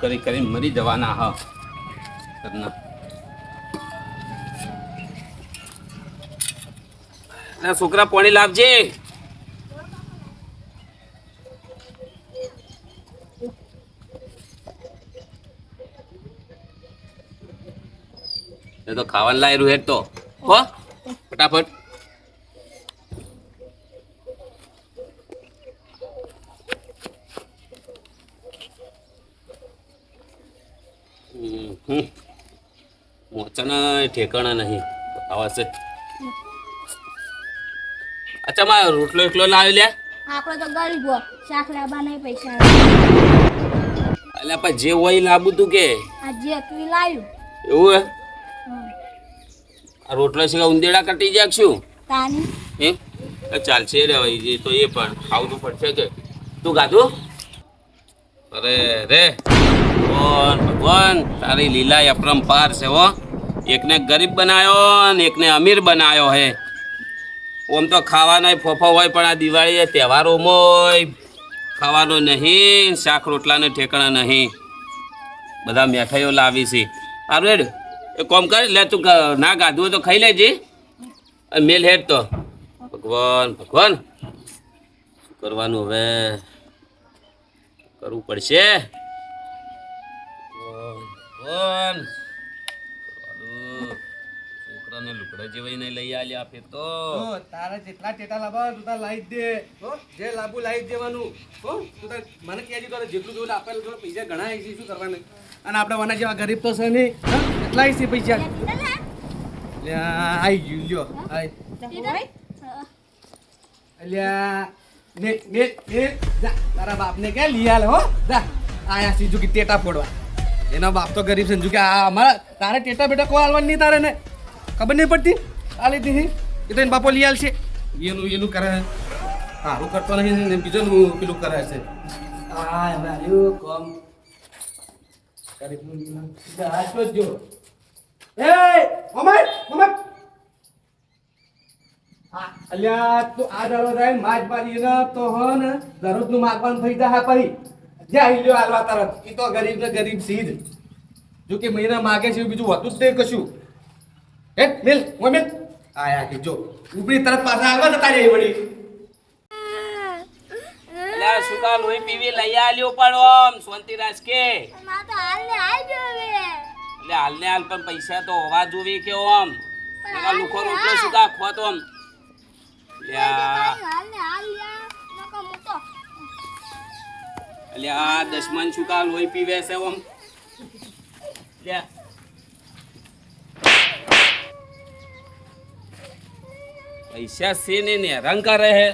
કોમ કરી મરી જવાના હ. છોકરા પાણી લાવજે. તો ખાવાનું લાયેલું હેડ તો. હો, ફટાફટ હમ, હમ. મોચાના ઠેકાણા નહીં. આવાસે અચ્છા માં રોટલો એકલો લાવી લે. આપણે તો ગરીબ શાક લાવવા નહીં પૈસા એટલે પણ જે હોય એ તું કે. આ જે તું લાવ્યું. એવું હે? આ રોટલો છે ઉંદેડા કટી જાય શું? તાની. એમ ચાલશે રે ભાઈ જે તો એ પણ ખાવું પડશે કે તું ગાધું? અરે રે. ભગવાન ભગવાન તારી લીલા અપરંપાર છે હો. એકને ગરીબ બનાવ્યો ને એકને અમીર બનાવ્યો હે. ઓમ તો ખાવાનો ફોફો હોય પણ આ દિવાળી તહેવારોમાં ખાવાનો નહીં, શાક રોટલાને ઠેકાણા નહીં. બધા મીઠાઈઓ લાવી છે. હેડ એ કોમ કર, લે તું ના ગાધું હોય તો ખાઈ લેજે. મેલ હેડ તો. ભગવાન ભગવાન. શું કરવાનું હવે? કરવું પડશે. ભગવાન. છોકરાને લુકડા જેવાય નહીં લઈ આલ્યા આપે તો. તારા જેટલા ટેટા લાવવા તું તાર લાવી દે. હો જે લાબુ લાવી દેવાનું. હો તું તાર મને કહેજો તારે જેટલું જોયું આપેલું તો પૈસા ઘણા આવી શું કરવાના? અને આપણે વના જેવા ગરીબ તો છે નહીં? કેટલા છે પૈસા? આઈ ગયું જો અલ્યા ને ને ને જા, તારા બાપને કે લઈ આલે, હો. જા આયા સીજુ કે ટેટા ફોડવા. એના બાપ તો ગરીબ છે કે આ અમારા, તારે ટેટા બેટા કોઈ હાલવાનું નહીં તારે ને. ખબર નહીં પડતી? આ લીધી એ તો એને બાપો લઈ આલશે. એનું એનું કરે. સારું કરતો નહીં ને બીજો નું પેલું કરે છે. આ કોમ. જો એ મમ્મી આ અલ્યા તું આ દરરોજ આવીને માજ મારી ને તો હ ને દરરોજનું માગવાનું થઈ જાય પછી જ્યાં હિલ્યો હાલવા તરત. એ તો ગરીબ ને ગરીબ સીધ જો. કે મહિના માગે છે બીજું હતું જ નહીં કશું. હે મિલ મિલ. આયા કે જો. ઉપરી તરફ પાછા આવવા જતા રહી વળી. લા સુકા લોહી પીવી લઈ આલ્યો પણ ઓમ શાંતિ રાજ કે. મા તો હાલ ને આઈ જોવે એટલે હાલ ને હાલ પણ પૈસા તો હોવા જોવી કે ઓમ. નકા લુખો રોટલો સુકા કા તો ઓમ? લ્યા હાલ ને હાલ લ્યા નકો એટલે આ દશમન સુકા લોહી પીવે છે ઓમ? લ્યા પૈસા છે ને ને રંગ કરે હે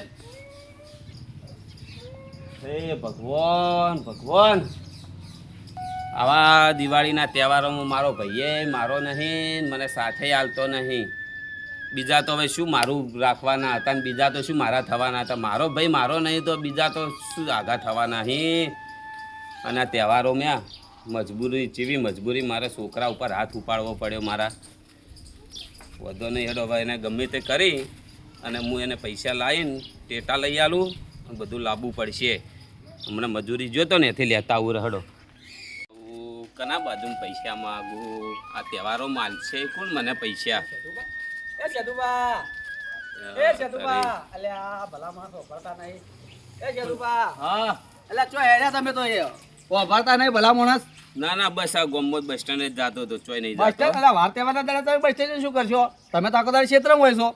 હે ભગવાન ભગવાન. આવા દિવાળીના તહેવારોમાં મારો ભાઈએ મારો નહીં, મને સાથે હાલતો નહીં. બીજા તો હવે શું મારું રાખવાના હતા ને બીજા તો શું મારા થવાના હતા? મારો ભાઈ મારો નહીં તો બીજા તો શું આઘા થવાના નહીં અને આ તહેવારોમાં મજબૂરી, જેવી મજબૂરી મારે છોકરા ઉપર હાથ ઉપાડવો પડ્યો મારા. વધો નહીં હેડો ભાઈ, એને ગમે તે કરી. અને હું એને પૈસા લાવીને ટેટા લઈ આલું અને બધું લાવવું પડશે. હમણાં મજૂરી જોતો ને એથી લેતા આવું રહડો કના બાજુ પૈસા માગું? આ તહેવારો માલશે કોણ મને પૈસા? ભરતા નહીં. એ સેતુબા હા. અલ્યા ચો હેડ્યા તમે તો એ? ભરતા નહીં ભલા માણસ ના ના બસ આ ગોમત બસ સ્ટેન્ડ જ જતો હતો ચોય નહીં બસ સ્ટેન્ડ અલ્યા વાર તહેવારના દાડે તમે બસ શું કરશો? તમે તો આખો ક્ષેત્રમાં હોય છો.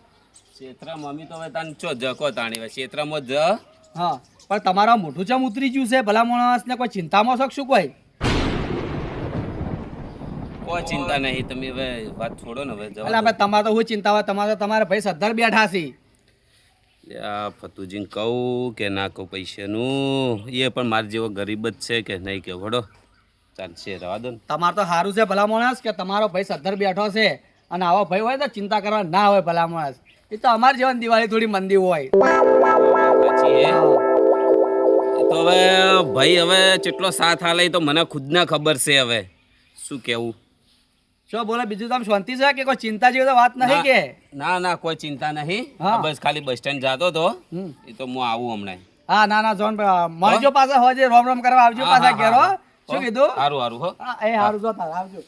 ક્ષેત્ર મમ્મી તો હવે તને ચો જકો તાણી ક્ષેત્રમાં જ. હા પણ તમારા મોઢું ચમ ઉતરી ગયું છે ભલા માણસને કોઈ ચિંતામાં શકશું કોઈ? કોઈ ચિંતા નહીં તમે હવે વાત છોડો ને હવે એટલે આપણે તમારે તો હું ચિંતા હોય તમારે તમારા ભાઈ સદ્ધર બેઠા છે. આ ફતુજીને કહું કે ના કહું પૈસાનું એ પણ મારા જેવો ગરીબ જ છે કે નહીં કે વડો ચાલશે રવા દો ને. તમારે તો સારું છે ભલા માણસ કે તમારો ભાઈ સદ્ધર બેઠો છે. અને આવો ભાઈ હોય તો ચિંતા કરવા ના હોય ભલા માણસ. એ તો અમારી જીવન દિવાળી થોડી મંદી હોય. પછી તો હવે ભાઈ હવે કેટલો સાથ આલે તો મને ખુદને ખબર છે હવે. શું કેવું? શું બોલે બીજું તમે શાંતિ છે કે કોઈ ચિંતા જેવી તો વાત નથી કે? ના ના કોઈ ચિંતા નહીં. બસ ખાલી બસ સ્ટેન્ડ જતો તો. એ તો હું આવું હમણાં. હા ના ના જોન મળજો પાછા હોજે રોમ રોમ કરવા આવજો પાછા ઘેર. શું કીધું? સારું સારું હો. એ સારું જો તાર આવજો.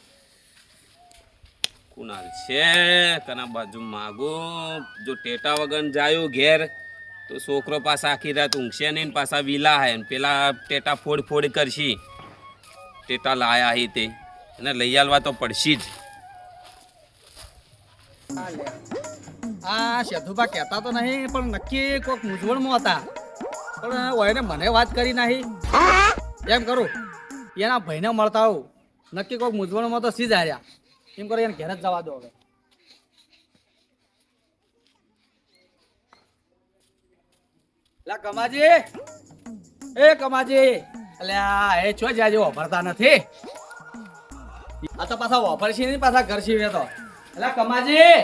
કુનાલ છે તના બાજુ માગો. જો ટેટા વગર જાયો ઘેર તો છોકરો પાછા આખી રાત ઊંઘશે નહીં પાછા વિલા હે ને પેલા ટેટા ફોડ ફોડ કરશી. ટેટા લાયા હી તે. અને લઈ આલવા તો પડશી જ. આ શેધુભા કહેતા તો નહીં પણ નક્કી કોઈક મૂંઝવણમાં હતા. પણ ઓયને મને વાત કરી નહીં. એમ કરું એના ભાઈને મળતા આવું. નક્કી કોઈક મૂંઝવણમાં તો સીધ હાર્યા એમ કરો એને ઘેર જ જવા દો હવે. લા કમાજી. એ કમાજી. અલ્યા એ છો જાજે વાપરતા નથી. આ તો પાછા વાપરશે નહીં પાછા ઘર સીવે તો. અલ્યા કમાજી.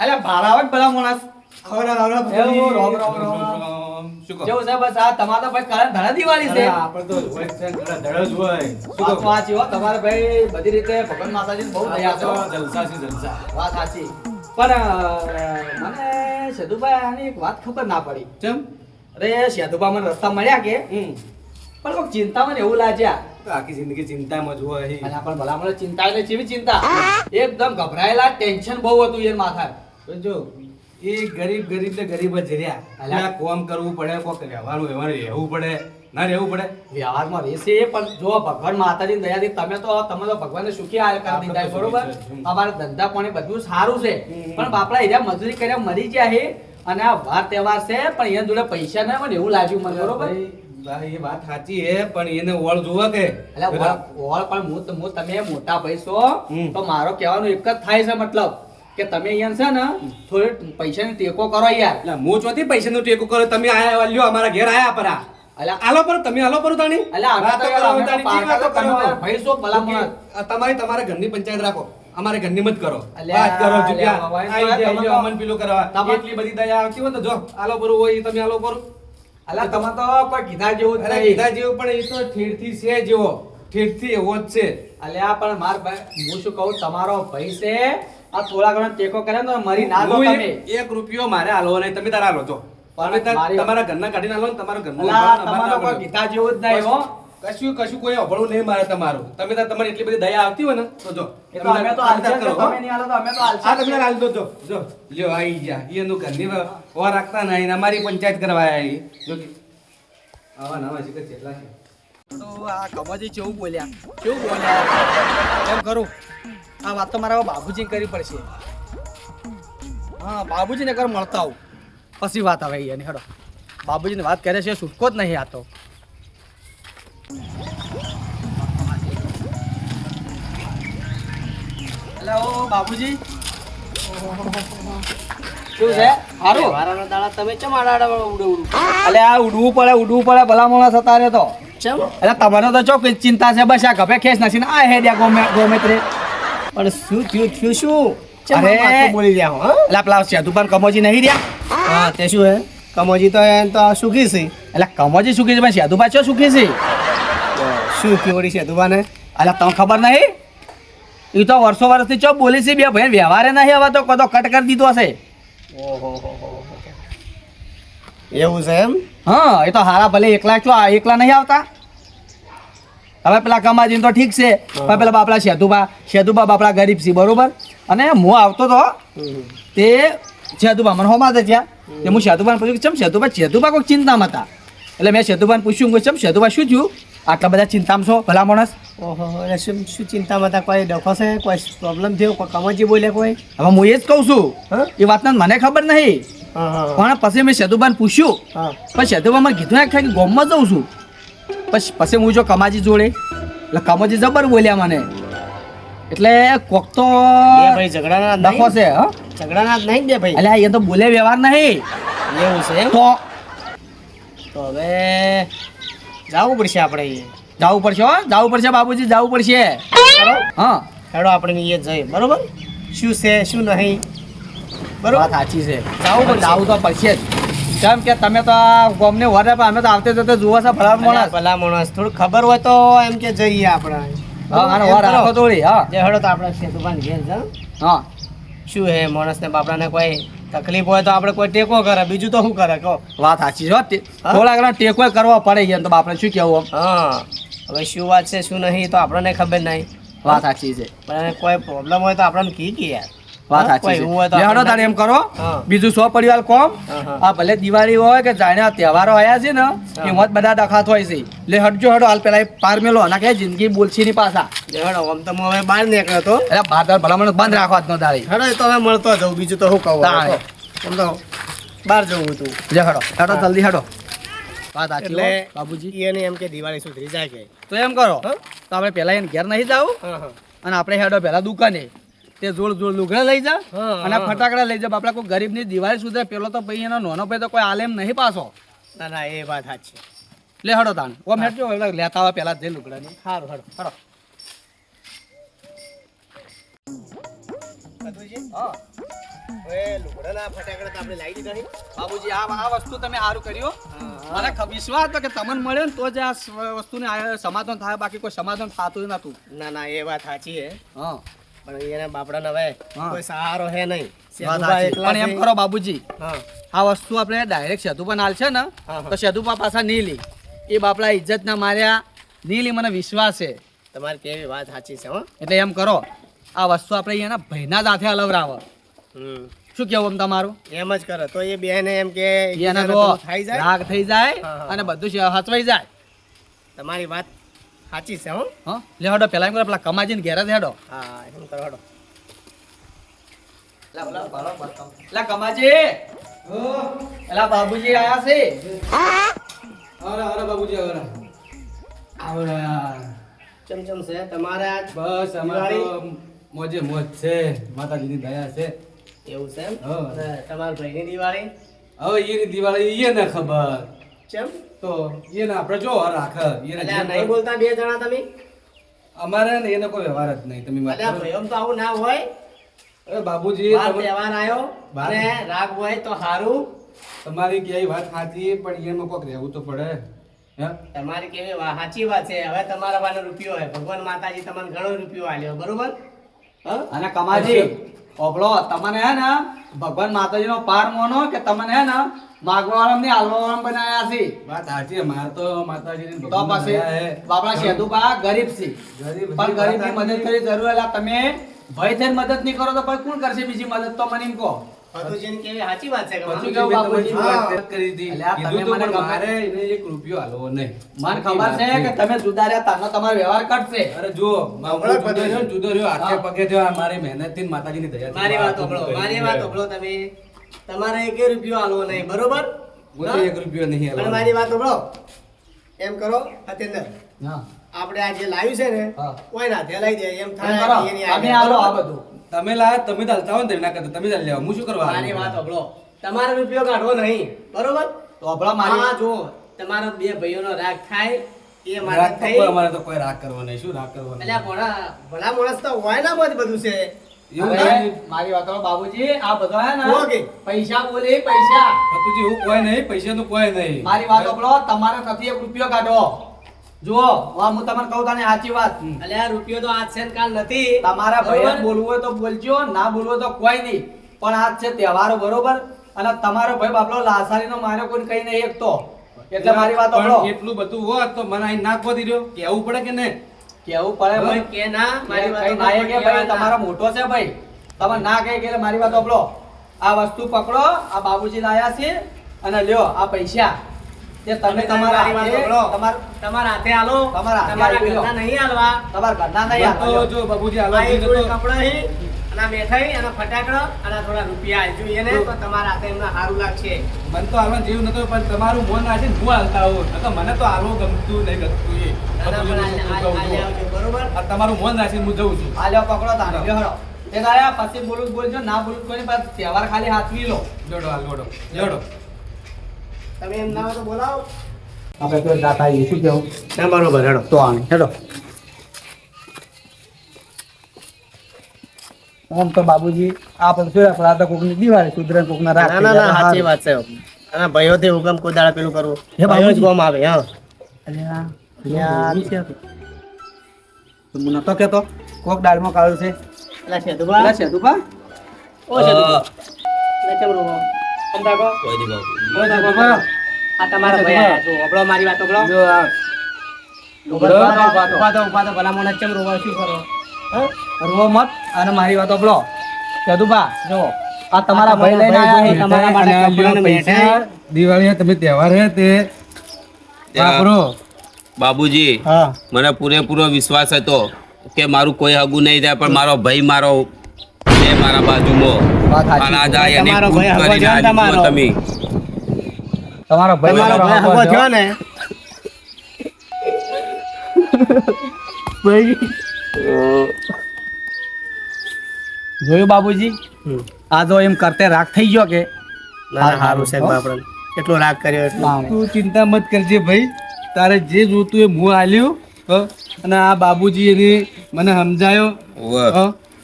અલ્યા ભાડા આવે પેલા માણસ. આવરા રોમ રોમ રામ. જેવું છે બસ આ તમારે ભાઈ કારણ ધણા દિવાળી છે. વાત તો સાચી હો તમારે ભાઈ બધી રીતે ભગવાન માતાજી બહુ દયા છે હો. વાત સાચી. પણ મને સેતુભાઈ આની એક વાત ખબર ના પડી. અરે સેતુભા મને રસ્તા મળ્યા કે? પણ કોઈક ચિંતા મને એવું લાગ્યા આખી જિંદગી ચિંતામાં જ હોય. અને આપણ ભલા મને ચિંતા એટલે કેવી ચિંતા. એકદમ ગભરાયેલા ટેન્શન બહુ હતું એ માથા જો એ ગરીબ ગરીબ ને ગરીબ જ રહ્યા. અલા કોમ કરવું પડે કોક રહેવાનું વ્યવહાર રહેવું પડે ના રહેવું પડે. વ્યવહારમાં રહેશે પણ જો ભગવાન માતાજી દયાથી તમે તો તમે તો ભગવાનને સુખી હાલ કરી દીધા બરોબર? અમારા ધંધા પાણી બધું સારું છે. પણ બાપડા એરિયા મજૂરી કર્યા મરી ગયા છે. અને આ વાર તહેવાર છે પણ એના જોડે પૈસા ના હોય એવું લાગ્યું મને બરોબર? એ વાત સાચી હે પણ એને ઓળ જોવા કે. એટલે ઓળ- ઓળ પણ હું તમે મોટા ભાઈ છો તો મારો કહેવાનું એક જ થાય છે મતલબ. કે તમે અહીંયા છે ને થોડી પૈસાની ટેકો કરો યાર. એટલે હું ચોથી પૈસાનો ટેકો કરો? તમે આયા લ્યો અમારા ઘેર આયા પરા. અલા આલો પર તમે આલો પર તાણી. અલા અમે તો કરો, તાણી, વાતો કરો. તમારા ભાઈ ભલામણ. તમારી તમારા ઘરની પંચાયત રાખો. અમારે ઘરની મત કરો. વાત કરો જુગ્યા. અમન પેલું કરવા. એટલી બધી દયા આવતી હોય તો જો આલો પર હોય તમે આલો પર. અલા તમે તો કોઈ કીધા જેવો અરે કીધા જેવું પણ એ તો ઠેરથી છે જેવો. ઠેરથી એવો જ છે. અલ્યા પણ માર હું શું કહું તમારો ભાઈ છે આ થોડા ઘણો ટેકો કરે તો મરી ના દો તમે. એક- રૂપિયો મારે હાલો નહીં તમે તારા હાલો છો મારી- તમારા ઘરના કાઢીને હાલો ને તમારા ઘરનું તમારો કોઈ ગીતા જેવું જ નહીં હો. કશું કશું કોઈ અભળું નહીં મારે તમારું. તમે તાર તમારી એટલી બધી દયા આવતી હોય ને તો જો. અમે તો હાલશે જ, કરો, તમે નહીં હાલો તો અમે તો જ. તમે હાલ દો જો. જો. લ્યો આઈ ગયા એનું ઘરની ઓ રાખતા નહીં ને અમારી પંચાયત કરવા આવી જો કે. આવા નવા શિખર જેટલા છે. તો આ કમાજી કેવું બોલ્યા. કેવું બોલ્યા? એમ કરું. આ વાત તો મારા બાબુજી કરવી પડશે. હા બાબુજીને કર મળતા આવું. પછી વાત આવે એની હેડો. બાબુજીને વાત કરે છે છૂટકો જ નહીં આ તો. હેલો બાબુજી. શું છે? સારું વારાનો દાડા તમે ચમ આડાડા ઉડે ઉડું અલે આ ઉડવું પડે ઉડવું પડે ભલામણા થતા રહે તો. ચમ? એટલે તમારે તો ચોક ચિંતા છે બસ આ ગભે ખેસ નથી આ હે ગોમે ગોમે તે પણ શું થયું થયું શું? અરે! બોલી રહ્યા હો? એટલે પેલા સેતુપાન કમોજી નહીં રહ્યા? હા તે શું હે? કમોજી તો એમ તો સુખી છે. એટલે કમોજી સુખી છે પણ સેતુપા ચો સુખી છે? શું કેવડી છે તુબાને એટલે તમને ખબર નહીં? એ તો વર્ષો વર્ષથી ચો બોલી છે બે ભાઈ વ્યવહારે નહીં હવે તો કદો કટ કરી દીધો હશે. એવું છે એમ હા એ તો હારા ભલે એકલા છો એકલા નહીં આવતા હવે પેલા કમાજી તો ઠીક છે. પણ પેલા બાપડા શેતુભા શેતુભા બાપડા ગરીબ છે બરોબર? અને હું આવતો તો તે શેતુભા મને હોમાં. ત્યાં તે હું શેતુભાને પૂછ્યું કે ચમ શેતુભા શેતુભા કોઈ ચિંતામાં હતા? એટલે મેં સેતુબાને પૂછ્યું કે ચમ શેતુભા શું થયું? આટલા બધા ચિંતામાં છો ભલા માણસ? ઓહો એટલે શું શું ચિંતામાં હતા? કોઈ ડખો છે? કોઈ પ્રોબ્લેમ થયો? કોઈ કમાજી બોલે કોઈ? હવે હું એ જ કહું છું? એ વાતના મને ખબર નહીં. પણ પછી મેં સેતુબાને પૂછ્યું. પણ સેતુબા મને કીધું ને કે ગોમમાં જઉં છું. પછી પછી હું જો કમાજી જોડે એટલે કમાજી જબર બોલ્યા મને. એટલે કોક તો ભાઈ ઝઘડાના ડખો છે હા. ઝઘડાના જ નહીં બે ભાઈ. એટલે એ તો બોલે વ્યવહાર નહીં. એવું છે તો તો હવે જવું પડશે આપણે જવું પડશે હો. જવું પડશે બાબુજી જવું પડશે. હા. હેડો આપણે એ જઈએ. બરોબર? શું છે શું નહીં? બરોબર? સાચી છે. જવું પણ જવું તો પડશે જ. કેમ કે તમે તો આ ગોમને વરે પણ અમે તો આવતે જતે જુઓ છો ભલા માણસ. ભલા માણસ થોડું ખબર હોય તો એમ કે જઈએ આપણે. હા આનો વાર રાખો થોડી હા. જે તો આપણે સેતુભાઈ ઘેર જા હા. શું હે માણસને બાપડાને કોઈ તકલીફ હોય તો આપણે કોઈ ટેકો કરે? બીજું તો શું કરે? કહો. વાત સાચી છે હો. થોડા ઘણા ટેકો કરવો પડે ગયા તો આપણે શું કેવું હા. હવે શું વાત છે શું નહીં તો આપણને ખબર નહીં. વાત સાચી છે. પણ કોઈ પ્રોબ્લેમ હોય તો આપણને કી કે યાર. વાત સાચી છે. એવું હોય તો લે હેડો આપણે- તારે એમ કરો. બીજું સો પરિવાર કોમ. હા, હા. આ ભલે દિવાળી હોય કે જાણે તહેવારો આયા છે ને એમાં જ બધા દખાત હોય છે. લે હટજો હટો હાલ પેલા પાર મેલો. અને કે જિંદગી બોલશી ની પાછા હેડો આમ તો હું હવે બહાર નીકળ્યો તો એટલે બાર તાર ભલામણ બંધ રાખવા આજનો દાડી હેડો એ તો હવે મળતો જવું બીજું તો શું કહું આમ તો બહાર જવું હતું. લે હડો હેડો જલ્દી હેડો વાત એટલે બાબુજી. એને એમ કે દિવાળી સુધરી જાય કે. તો એમ કરો. હા? તો આપણે પેલા એને ઘેર નહીં જાવ હા હા. અને આપણે હેડો પેલા દુકાને. તે જોડ જોડ લુગડા લઈ જા અને ફટાકડા લઈ જા. આપણા કોઈ ગરીબની દિવાળી સુધરે પેલો તો ભાઈ એનો નાનો ભાઈ તો કોઈ આલેમ નહીં પાછો. ના ના એ વાત સાચી. લે હડો તાન ઓ મેટજો લેતા આવે પેલા જે લુગડાની. સારું હેડો હડો. હા. બાબુજી આ આ વસ્તુ તમે સારું કર્યો હા, મને વિશ્વાસ હતો કે તમને મળ્યો ને તો જ આ વસ્તુને સમાધાન થાય. બાકી કોઈ સમાધાન થતું નતું. ના ના એ વાત સાચી છે. હા. પણ એના બાપડાને હવે કોઈ સહારો હે નહીં. પણ એમ કરો બાબુજી આ વસ્તુ આપણે ડાયરેક્ટ શેતુપા નાલ છે ને. તો શેતુપા પાછા નહીં લી. એ બાપડા ઇજ્જત ના માર્યા. નહીં લી મને વિશ્વાસ છે. તમારી કેવી વાત સાચી છે હો. એટલે એમ કરો આ વસ્તુ આપણે એના ભયના હલવરાવો. હમ. શું કેવું એમ તમારું? એમ જ કરે તો એ બેને એમ કે એને થઈ જાય. રાગ થઈ જાય અને બધું હચવાઈ જાય. તમારી વાત સાચી છે હો. હા? લે હડો પેલા એમ કરો પેલા કમાજીને ઘેર જ હેડો. હા એમ કરો હડો. કમાજી. એલા બાબુજી આયા છે. અરે અરે બાબુજી અરે આવરા ચમચમ છે? તમારે આજ બસ અમારે મોજે મોજ છે. માતાજીની દયા છે. એવું છે એમ? તમારા ભાઈની દિવાળી? હવે એની દિવાળી એને ખબર. ચમ તો એને આપણે જો રાખે એને નહીં બોલતા બે જણા તમે? અમારે ને એને કોઈ વ્યવહાર જ નહીં તમે વાત અલ્યા તો આવું ના હોય. અરે બાબુજી વ્યવહાર આવ્યો અને રાગ હોય તો સારું તમારી ક્યાંય વાત સાચી પણ એમાં કોક રહેવું તો પડે હે? તમારી કેવી વાત સાચી વાત છે. હવે તમારા પાસે રૂપિયો હોય. ભગવાન માતાજી તમને ઘણો રૂપિયો આલ્યો બરોબર? હા? અને કમાજી ઓબળો તમને હે ને ભગવાન માતાજીનો પાર મોનો કે તમને હે ને માગવા ને વાળા બનાયા છે? વાત સાચી તો માતાજીની તો. બાપડા ગરીબ છે. ગરીબ પણ ગરીબની મદદ કરી જરૂર તમે ભય થઈને મદદ નહીં કરો તો પછી કોણ કરશે બીજી મદદ? તો મને એમ કહો. સાચી વાત છે કે પછી મારું બાપુજી? વાત કરી હતી. કીધું તું પણ મારે એને એક રૂપિયો હાલવો નહીં. મને ખબર છે કે તમે જુદા રહ્યા તારનો તમારો વ્યવહાર કટશે. અરે જુઓ, માં હું હમણાં જ જુદો બતાવી. રહ્યો જુદો રહ્યો, હાથે પગે થયો, આ મારી મહેનતથી ને માતાજીની દયાથી મારી વાત હાથું મારી વાત ઓગળો તમે તમારે એક રૂપિયો આલવો નહીં બરોબર? એક રૂપિયો નહીં મારી વાત ઓગળો એમ કરો અત્યંદર હા. આપણે આ જે લાવ્યું છે ને કોઈ ના લાવી દે એમ એમ થાય એની હાલો આ બધું. તમે લાયા, તમે ચાલતા હોય ને એના કરતા, તમે ચાલી લેવા. હું શું કરવા મારી વાત અભળો તમારો રૂપિયો કાઢવો નહીં. બરોબર? તો અભળા મારી હા જો તમારો બે ભાઈઓનો રાગ થાય એ મારે થઈ. અમારે તો કોઈ રાગ કરવો નહીં. શું રાગ કરવો એટલે ભણા ભલા માણસ તો હોય ના મત બધું છે. મારી વાત બાબુજી. આ બધા ને પૈસા બોલે પૈસા. તું હું કોઈ નહીં, પૈસાનું કોઈ નહીં. મારી વાત સાંભળો તમારે નથી એક રૂપિયો કાઢો. જુઓ હું તમને કહું તને સાચી વાત. આ રૂપિયો તો આજ છે ને કાલ નથી. તમારા ભાઈ બોલવું હોય તો બોલજો ના બોલવું તો કોઈ નહીં. પણ આજ છે તહેવારો બરોબર? અને તમારો ભાઈ બાપલો લાસારીનો માર્યો કોઈ કઈ નહીં એક તો એટલે મારી વાત સાંભળો. એટલું બધું હોત તો મને અહીં નાખવા રહ્યો. કેવું પડે કે નહીં? કેવું પડે ભાઈ? કે ના મારી મારી વાત ના કે ભાઈ? તમારો મોટો છે ભાઈ. તમે ના કહે કે મારી વાત સાંભળો. આ વસ્તુ પકડો આ બાબુજી લાયા છે. અને લ્યો આ પૈસા. તે તમે તમારા મારી વાત હાથે- સાંભળો. તમાર તમારા હાથે આલો તમારા હાથે તમારા આલી લો. ઘરના નહીં આલવા તમારા ઘરના નહીં તો જો બાબુજી આ હાલવા એક દીધું જોડી તો- કપડાં હી, અને આ અને ફટાકડા અને થોડા રૂપિયા આલજો એને તો તમારા હાથે એમને સારું લાગશે. મને તો હાલવા જેવું નતો પણ તમારું મન રાખે ને હું હાલતા નકર મને તો હાલવું ગમતું નહીં ગમતું એ. છું. બરોબર? તમારું મન રાખીને હું જઉં છું. આ લ્યો પકડો તાને હળો તે દાયા પછી બોલું બોલજો ના બોલું કોઈ તહેવાર ખાલી હાથવી લો. જોડો હાલ લોડો લોડો તમે એમ ના તો બોલાવો. આપણે તો દાતા આવીએ શું કેવું ના બરોબર હેડો. તો આને હેડો. આમ તો બાબુજી આપણે શું આપણે આ તો કોકની દિવાળી સુધરે ને કોકના રાખ ના ના સાચી વાત છે. અને તે હુકમ કોઈ દાડા પેલું કરવું. હે ભાઈઓ જ બાબુજી. ગોમ આવે હા. અલ્યા છે. તો હું નતો કેતો કોક દાળમાં કાળું છે. એટલે દુબા પેલા દુબા ઓ છે રોવો? આમ તાકો. કોઈ દી બાપુ. બધા બાબા આ તમારા ભાઈ આયા. જો, હંભળો મારી વાત. જો આ ભલા રોવો? શું કરો? હા? રવો મત અને મારી વાતો જો આ તમારા ભાઈ લઈને આયા છે. તમારા માટે બેઠા. દિવાળી તમે તહેવાર હે તે વાપરો બાબુજી હા મને પૂરેપૂરો વિશ્વાસ હતો કે મારું કોઈ હગું નહીં થાય પણ મારો ભાઈ મારો છે મારા બાજુમાં. વાત અને ભાઈ કરીને આજે? તમે. તમારો ભાઈ તમારો મારો ભાઈ હગો થયો. ને? ભાઈ. જોયું બાબુજી આ તો એમ કરતે રાગ થઈ ગયો કે? સારું સાહેબ આપણે એટલો રાગ કર્યો એટલો. તું ચિંતા મત કરજે ભાઈ. તારે જે જોતું એ હું આલ્યું હ? અને આ બાબુજી એને મને સમજાયો?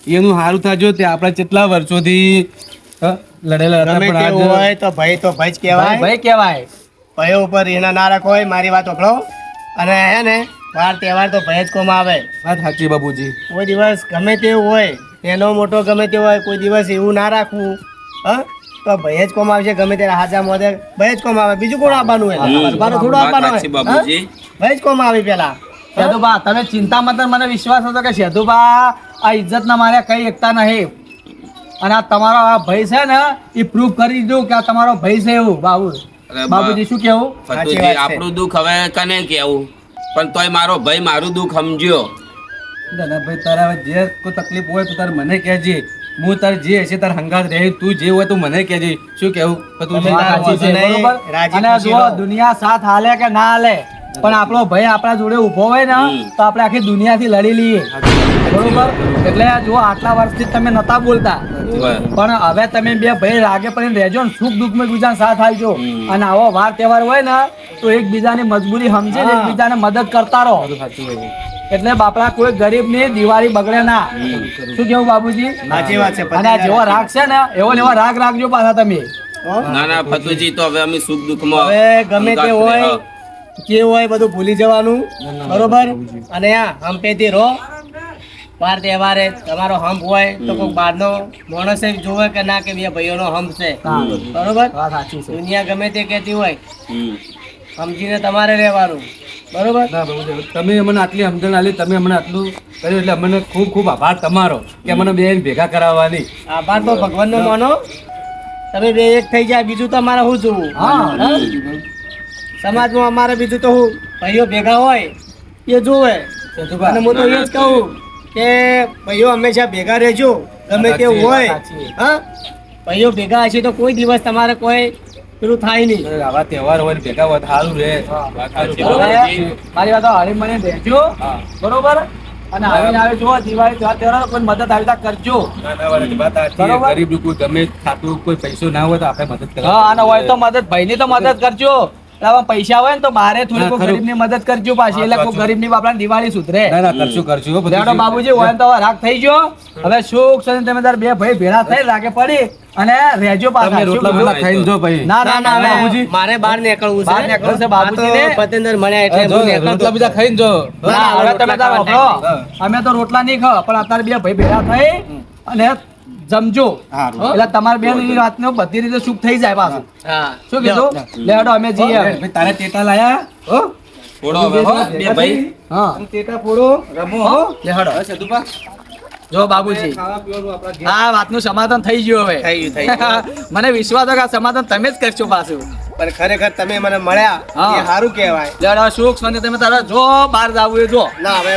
એનું સારું થાજો તે આપણે કેટલા વર્ષોથી લડેલા હતા પણ આજે- હોય તો ભાઈ તો ભાઈ જ કહેવાય. ભાઈ કહેવાય. ભાઈઓ ઉપર એના ના રાખો હોય મારી વાત ઓકળો અને હે ને વાર તહેવાર તો ભાઈ જ કોમ આવે. વાત સાચી બાબુજી કોઈ દિવસ ગમે તેવું હોય એનો મોટો ગમે તે હોય કોઈ દિવસ એવું ના રાખવું હા? તો ભાઈ જ કોમ આવશે ગમે ત્યારે હાજા મોદે ભાઈ જ કોમ આવે. બીજું કોણ આવવાનું હોય? મારો થોડું આવવાનું હોય બાબુજી ભાઈ જ કોમ આવે પેલા. સેતુભા તમે ચિંતા મતલબ મને વિશ્વાસ હતો કે સેતુભા આ ઇજ્જતના મારે કઈ એકતા નહીં. અને આ તમારો આ ભાઈ છે ને એ પ્રૂફ કરી દીધું કે આ તમારો ભાઈ છે એવું બાબુ. બાબુજી શું કેવું. આપણું દુઃખ હવે કને કેવું પણ તોય મારો ભાઈ મારું દુઃખ સમજ્યો. ભાઈ તારે હવે જે કોઈ તકલીફ હોય તો તારે મને કહેજે. હું તારે જે હશે તાર હંગાત રહે તું જે હોય તું મને કહેજે. શું કેવું તું અને. દુનિયા સાથ હાલે કે ના હાલે? પણ આપણો ભાઈ આપણા જોડે ઊભો હોય ને તો આપણે આખી દુનિયાથી લડી લઈએ. બરોબર? એટલે જો આટલા વર્ષથી તમે નતા બોલતા. પણ હવે તમે બે ભાઈ રાગે પડીને રહેજો ને સુખ દુઃખમાં બીજા સાથ આવજો અને આવો વાર તહેવાર હોય ને તો એકબીજાની મજબૂરી સમજે એકબીજાને મદદ કરતા રહો. એટલે બાપડા કોઈ ગરીબની દિવાળી બગડે ના. શું કેવું બાબુજી સાચી વાત છે અને જેવો રાગ છે ને એવો ને એવો રાગ રાખજો પાછા તમે. ના ના ફતુજી તો હવે અમે સુખ દુઃખમાં હવે ગમે તે હોય કેવું હોય બધું ભૂલી જવાનું. બરોબર? અને આ હંપેથી રહો વાર તહેવારે તમારો હંપ હોય તો કોઈ બહારનો માણસ જોવે કે ના કે બે ભાઈઓનો હંપ છે. બરોબર? દુનિયા ગમે તે કહેતી હોય સમજીને તમારે રહેવાનું. બરોબર? તમે અમને આટલી સમજણ આલી તમે અમને આટલું કર્યું એટલે અમને ખૂબ ખૂબ આભાર તમારો કે અમને બે ભેગા કરાવવાની. આભાર તો ભગવાનનો માનો. તમે બે એક થઈ જાય બીજું તમારે શું જોવું? હા? સમાજમાં અમારે બીજું તો હું ભાઈઓ ભેગા હોય એ જોવે. અને હું તો એ જ કહું કે ભાઈઓ હંમેશા ભેગા રહેજો ગમે તે હોય. હા? ભાઈઓ ભેગા હશે તો કોઈ દિવસ તમારે કોઈ પેલું થાય નહીં. આવા તહેવાર હોય ભેગા હોય સારું રહે. મારી વાત હળી મને રહેજો બરોબર? અને આવીને આવે જો દિવાળી ત્યોહાર તહેવાર કોઈ મદદ આવી કરજો? ગરીબ લોકો ગમે ખાતું કોઈ પૈસો ના હોય તો આપણે મદદ કરો હા અને હોય તો મદદ ભાઈની તો મદદ કરજો. પૈસા હોય ને તો મારે થોડી ના, કોઈ ખરું. ગરીબની મદદ કરજો પાછી. એટલે કોઈ ગરીબની બાપડા દિવાળી સુધરે. ના ના કરશું કરશું બધું બાબુજી હોય તો રાગ થઈ ગયો. હવે સુખ સની તમે તાર બે ભાઈ ભેળા થઈ રાગે પડી અને રહેજો પાછા. રોટલા કીધું? ખાઈને જો ભાઈ. ના ના ના બાબુજી. મારે બહાર નીકળવું છે. બહાર નીકળવું છે બાબુજીને. આ તો મળ્યા એટલે જો, હું નીકળતો. રોટલા બીજા ખાઈને જો. હવે તમે તાર રોટલા વાપરો. ખાવા અમે તો રોટલા નહીં ખાવ પણ અત્યારે બે ભાઈ ભેળા થઈ અને જમજો. એટલે તમારે બે ની રાતનો બધી રીતે સુખ થઈ જાય પાછું. શું કીધું? લેડો અમે જઈએ તારે ટેટા લાયા? હો? ફોડો હવે બે ભાઈ. હા. ટેટા ફોડો રમો હો. લેડો સદુપા જો બાબુજી. આ વાતનું સમાધાન થઈ ગયું હવે. થઈ ગયું મને વિશ્વાસ છે કે સમાધાન તમે જ કરશો પાછું. પણ ખરેખર તમે મને મળ્યા એ સારું કહેવાય. સુખ શાંતિ તમે તારા જો બહાર જાવું એ જો. ના હવે